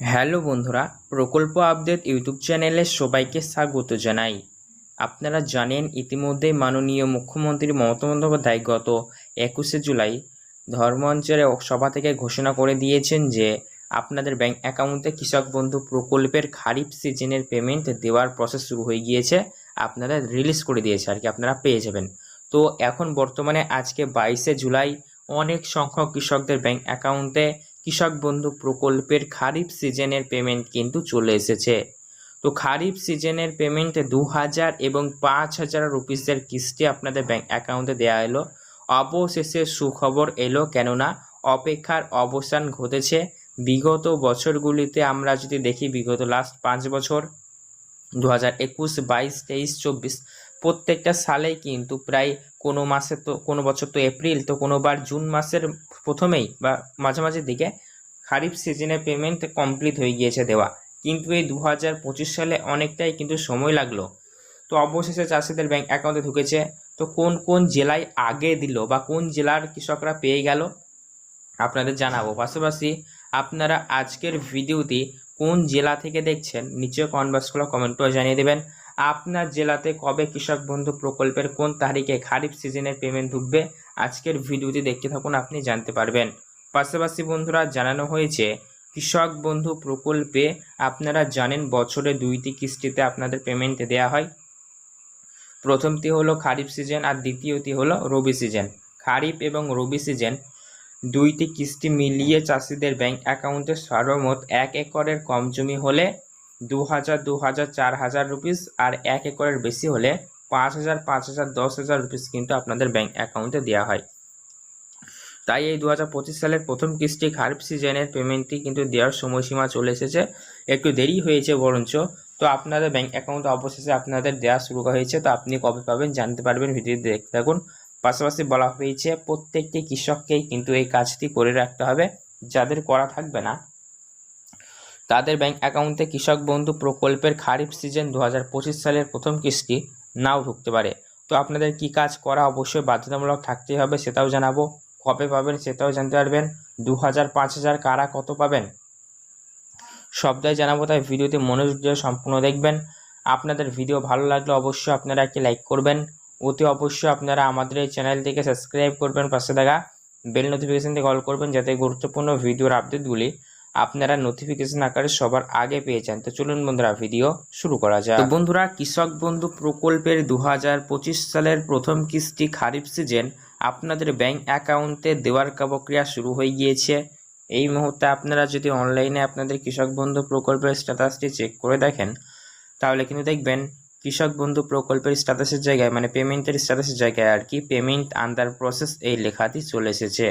Hello বন্ধুরা, প্রকল্প update YouTube চ্যানেলে সবাইকে স্বাগত জানাই। আপনারা জানেন, ইতিমধ্যেই মাননীয় মুখ্যমন্ত্রী মমতা বন্দ্যোপাধ্যায় গত একুশে জুলাই ধর্ম অঞ্চলে সভা থেকে ঘোষণা করে দিয়েছেন যে, আপনাদের ব্যাংক অ্যাকাউন্টে কৃষক বন্ধু প্রকল্পের খারিফ সিজনের পেমেন্ট দেওয়ার প্রসেস শুরু হয়ে গিয়েছে। আপনারা রিলিজ করে দিয়েছে আর কি, আপনারা পেয়ে যাবেন। তো এখন বর্তমানে আজকে বাইশে জুলাই অনেক সংখ্যক কৃষকদের ব্যাংক অ্যাকাউন্টে কৃষক বন্ধু প্রকল্পের খারিফ সিজনের পেমেন্ট কিন্তু চলে এসেছে। তো খারিফ সিজনের পেমেন্ট দু হাজার এবং পাঁচ হাজার রুপিসের কিস্তি আপনাদের ব্যাংক অ্যাকাউন্টে দেওয়া এলো। অবশেষে সুখবর এলো কেননা অপেক্ষার অবসান ঘটেছে। বিগত বছরগুলিতে আমরা যদি দেখি, বিগত লাস্ট পাঁচ বছর দু হাজার একুশ, বাইশ, তেইশ, চব্বিশ প্রত্যেকটা সালেই কিন্তু প্রায় কোনো মাসে তো, কোনো বছর তো এপ্রিল, তো কোনোবার জুন মাসের প্রথমেই বা মাঝামাঝির দিকে খারিফ সিজনের পেমেন্ট কমপ্লিট হয়ে গিয়েছে দেওয়া। কিন্তু এই দু হাজার পঁচিশ সালে অনেকটাই কিন্তু সময় লাগল। তো অবশেষে চাষিদের ব্যাংক অ্যাকাউন্টে ঢুকেছে। তো কোন কোন জেলায় আগে দিল বা কোন জেলার কৃষকরা পেয়ে গেল? আপনাদের জানাব। পাশাপাশি আপনারা আজকের ভিডিওটি কোন জেলা থেকে দেখছেন, নিচে কমেন্ট বক্সগুলো কমেন্ট করে জানিয়ে দেবেন। আপনার জেলাতে কবে কৃষক বন্ধু প্রকল্পের কোন তারিখে খারিফ সিজনের পেমেন্ট ঢুকবে? আজকের ভিডিওটি দেখতে থাকুন, আপনি জানতে পারবেন। পাশাপাশি বন্ধুরা, জানানো হয়েছে, কৃষক বন্ধু প্রকল্পে আপনারা জানেন বছরে দুইটি কিস্তিতে আপনাদের পেমেন্ট দেওয়া হয়। প্রথমটি হলো খারিফ সিজন আর দ্বিতীয়টি হলো রবি সিজন। খারিফ এবং রবি সিজন দুইটি কিস্তি মিলিয়ে চাষিদের ব্যাংক অ্যাকাউন্টে সর্বমোট এক একরের কম জমি হলে দু হাজার দু হাজার চার হাজার রুপিস আর এক একরের বেশি হলে পাঁচ হাজার পাঁচ হাজার দশ হাজার রুপিস কিন্তু আপনাদের ব্যাংক অ্যাকাউন্টে দেওয়া হয়। তাই এই দু সালের প্রথম কিস্তি খারিফ সিজনের পেমেন্টটি কিন্তু দেওয়ার সময়সীমা চলে এসেছে। একটু দেরি হয়েছে বরঞ্চ। তো আপনাদের ব্যাংক অ্যাকাউন্টে অবশেষে আপনাদের দেওয়া শুরু হয়েছে। তো আপনি কবে পাবেন জানতে পারবেন। ভিডিওটি দেখতে থাকুন। পাশাপাশি বলা হয়েছে, প্রত্যেকটি কৃষককেই কিন্তু এই কাজটি করে রাখতে হবে। যাদের করা থাকবে না তাদের ব্যাংক অ্যাকাউন্টে কৃষক বন্ধু প্রকল্পের খারিফ সিজন দু হাজার পঁচিশ সালের প্রথম কিস্তি নাও ঢুকতে পারে। তো আপনাদের কি কাজ করা অবশ্যই বাধ্যতামূলক থাকতেই হবে সেটাও জানাব। কবে পাবেন সেটাও জানতে পারবেন। দু হাজার পাঁচ হাজার কারা কত পাবেন? সবটাই জানাব, তাই ভিডিওতে মনোযোগ দিয়ে সম্পূর্ণ দেখবেন। আপনাদের ভিডিও ভালো লাগলে অবশ্যই আপনারা একটি লাইক করবেন। অতি অবশ্যই আপনারা আমাদের এই চ্যানেলটিকে সাবস্ক্রাইব করবেন, পাশে থাকা বেল নোটিফিকেশান থেকে কল করবেন, যাতে গুরুত্বপূর্ণ ভিডিওর আপডেটগুলি আপনারা নোটিফিকেশন আকারে সবার আগে পেয়ে যান। তো চলুন বন্ধুরা ভিডিও শুরু করা যায় বন্ধুরা, কৃষক বন্ধু প্রকল্পের দু হাজার পঁচিশ সালের প্রথম কিস্তি খারিফ সিজন আপনাদের ব্যাংক অ্যাকাউন্টে দেওয়ার প্রক্রিয়া শুরু হয়ে গিয়েছে। এই মুহূর্তে আপনারা যদি অনলাইনে আপনাদের কৃষক বন্ধু প্রকল্পের স্ট্যাটাসটি চেক করে দেখেন, তাহলে কিন্তু দেখবেন কৃষক বন্ধু প্রকল্পের স্ট্যাটাসের জায়গায় মানে পেমেন্টের স্ট্যাটাসের জায়গায় আর কি পেমেন্ট আন্ডার প্রসেস এই লেখাটি চলে এসেছে।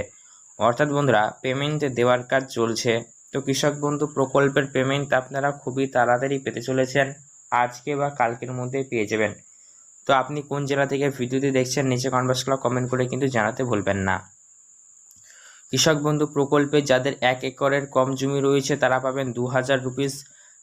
অর্থাৎ বন্ধুরা পেমেন্ট দেওয়ার কাজ চলছে। তো কৃষক বন্ধু, প্রকল্পের পেমেন্ট আপনারা খুবই তাড়াতাড়ি পেতে চলেছেন। আজকে বা কালকের মধ্যে পেয়ে যাবেন। তো আপনি কোন জেলা থেকে ভিডিওটি দেখছেন, নিচে কনভার্সগুলো কমেন্ট করে কিন্তু জানাতে ভুলবেন না। কৃষক বন্ধু, প্রকল্পে যাদের এক একরের কম জমি রয়েছে, তারা পাবেন দু হাজার রুপিস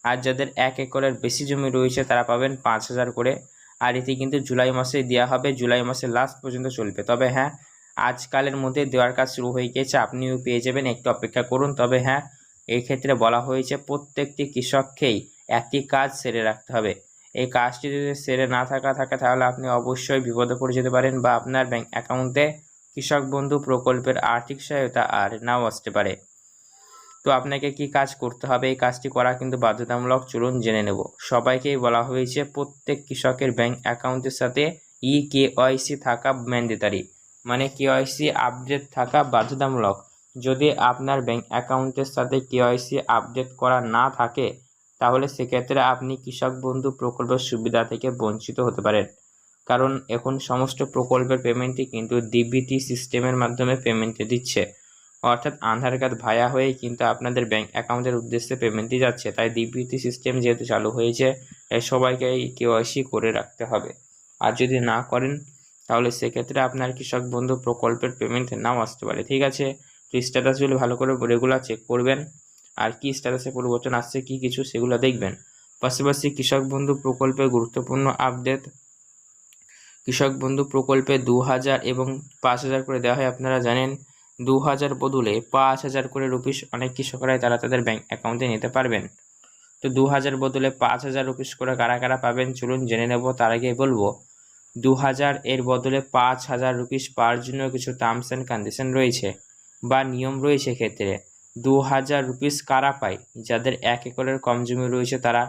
আর যাদের এক একরের বেশি জমি রয়েছে, তারা পাবেন পাঁচ হাজার করে। আর এটি কিন্তু জুলাই মাসে দেওয়া হবে, জুলাই মাসের লাস্ট পর্যন্ত চলবে। তবে হ্যাঁ আজকালের মধ্যে দেওয়ার কাজ শুরু হয়ে গিয়েছে। আপনিও পেয়ে যাবেন। একটু অপেক্ষা করুন। তবে হ্যাঁ এই ক্ষেত্রে বলা হয়েছে প্রত্যেকটি কৃষককেই একটি কাজ সেরে রাখতে হবে। এই কাজটি যদি সেরে না থাকা থাকে, তাহলে আপনি অবশ্যই বিপদে পড়ে যেতে পারেন বা আপনার ব্যাংক অ্যাকাউন্টে কৃষক বন্ধু প্রকল্পের আর্থিক সহায়তা আর নাও আসতে পারে। তো আপনাকে কি কাজ করতে হবে? এই কাজটি করা কিন্তু বাধ্যতামূলক। চলুন জেনে নেব। সবাইকেই বলা হয়েছে, প্রত্যেক কৃষকের ব্যাংক অ্যাকাউন্টের সাথে ই কেওয়াইসি থাকা ম্যান্ডেটারি মানে কেওয়াইসি আপডেট থাকা বাধ্যতামূলক। যদি আপনার ব্যাংক অ্যাকাউন্টের সাথে কেওয়াইসি আপডেট করা না থাকে, তাহলে সেক্ষেত্রে আপনি কৃষক বন্ধু প্রকল্পের সুবিধা থেকে বঞ্চিত হতে পারেন। কারণ এখন সমস্ত প্রকল্পের পেমেন্টই কিন্তু ডিবিটি সিস্টেমের মাধ্যমে পেমেন্ট দিচ্ছে। অর্থাৎ আধার কার্ড ভায়া হয়ে কিন্তু আপনাদের ব্যাংক অ্যাকাউন্টের উদ্দেশ্যে পেমেন্টই যাচ্ছে। তাই ডিবিটি সিস্টেম যেহেতু চালু হয়েছে সবাইকে কেওয়াইসি করে রাখতে হবে। আর যদি না করেন, তাহলে সেক্ষেত্রে আপনার কৃষক বন্ধু প্রকল্পের পেমেন্ট নাও আসতে পারে। ঠিক আছে? তো স্ট্যাটাসগুলো ভালো করে রেগুলার চেক করবেন? আর কি স্ট্যাটাসে পরিবর্তন আসছে, কি কিছু, সেগুলো দেখবেন। পাশাপাশি কৃষক বন্ধু প্রকল্পের গুরুত্বপূর্ণ আপডেট কৃষক বন্ধু প্রকল্পে দু হাজার এবং পাঁচ হাজার করে দেওয়া হয়, আপনারা জানেন। দু হাজার বদলে পাঁচ হাজার করে রুপিস অনেক কৃষকরাই তারা তাদের ব্যাংক অ্যাকাউন্টে নিতে পারবেন। তো দু হাজার বদলে পাঁচ হাজার রুপিস করে কারা কারা পাবেন, চলুন জেনে নেব, তার আগে বলব। দু হাজার এর বদলে পাঁচ হাজার রুপিস পাওয়ার জন্য কিছু টার্মস অ্যান্ড কন্ডিশন রয়েছে। বা নিয়ম রয়েছে ক্ষেত্রে দু হাজার রুপিস কারা পায়? যাদের এক একরের কম জমি রয়েছে তারা।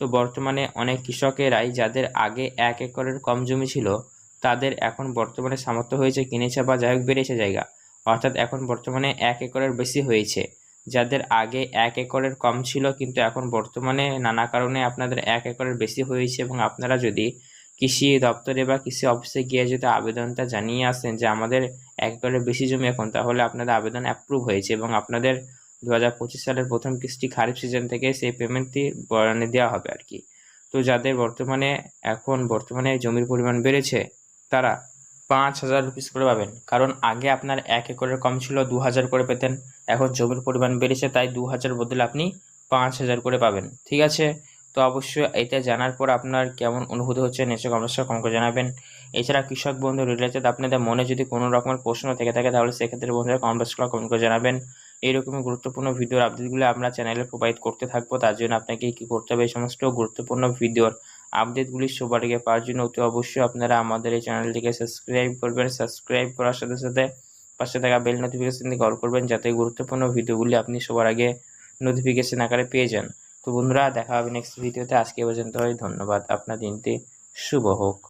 তো বর্তমানে অনেক কৃষকেরাই যাদের আগে এক একরের কম জমি ছিল, তাদের এখন বর্তমানে সামর্থ্য হয়েছে কিনেছে বা যাই হোক বেড়েছে জায়গা। অর্থাৎ এখন বর্তমানে এক একরের বেশি হয়েছে। যাদের আগে এক একরের কম ছিল, কিন্তু এখন বর্তমানে নানা কারণে আপনাদের এক একরের বেশি হয়েছে এবং আপনারা যদি কৃষি দপ্তরে বা কৃষি অফিসে গিয়ে যদি আবেদনটা জানিয়ে আসেন যে আমাদের এক একরের বেশি জমি এখন, তাহলে আপনাদের আবেদন অ্যাপ্রুভ হয়েছে এবং আপনাদের দু হাজার পঁচিশ সালের প্রথম কিস্তি খারিফ সিজন থেকে সেই পেমেন্টটি বরানে দেওয়া হবে আর কি। তো যাদের বর্তমানে এখন বর্তমানে জমির পরিমাণ বেড়েছে, তারা পাঁচ হাজার রুপিস করে পাবেন। কারণ আগে আপনার এক একরের কম ছিল দু হাজার করে পেতেন, এখন জমির পরিমাণ বেড়েছে, তাই দু হাজার বদলে আপনি পাঁচ হাজার করে পাবেন। ঠিক আছে? তো অবশ্যই এটা জানার পর আপনার কেমন অনুভূতি হচ্ছে নিশ্চয় অবশ্যই কম করে জানাবেন। এছাড়া কৃষক বন্ধু রিলেটেড আপনাদের মনে যদি কোনো রকমের প্রশ্ন থেকে থাকে তাহলে সেক্ষেত্রে বন্ধুরা কমেন্ট করে কমেন্ট করে জানাবেন। এইরকমই গুরুত্বপূর্ণ ভিডিওর আপডেটগুলো আমরা চ্যানেলে প্রোভাইড করতে থাকব, তার জন্য আপনাকে কী করতে হবে এই সমস্ত গুরুত্বপূর্ণ ভিডিওর আপডেটগুলি সবার আগে পাওয়ার জন্য অতি অবশ্যই আপনারা আমাদের এই চ্যানেলটিকে সাবস্ক্রাইব করবেন সাবস্ক্রাইব করার সাথে সাথে পাশে থাকা বেল নোটিফিকেশন দিয়ে কল করবেন যাতে গুরুত্বপূর্ণ ভিডিওগুলি আপনি সবার আগে নোটিফিকেশন আকারে পেয়ে যান। তো বন্ধুরা দেখা হবে নেক্সট ভিডিওতে আজকে পর্যন্ত ধন্যবাদ। আপনার দিনটি শুভ হোক।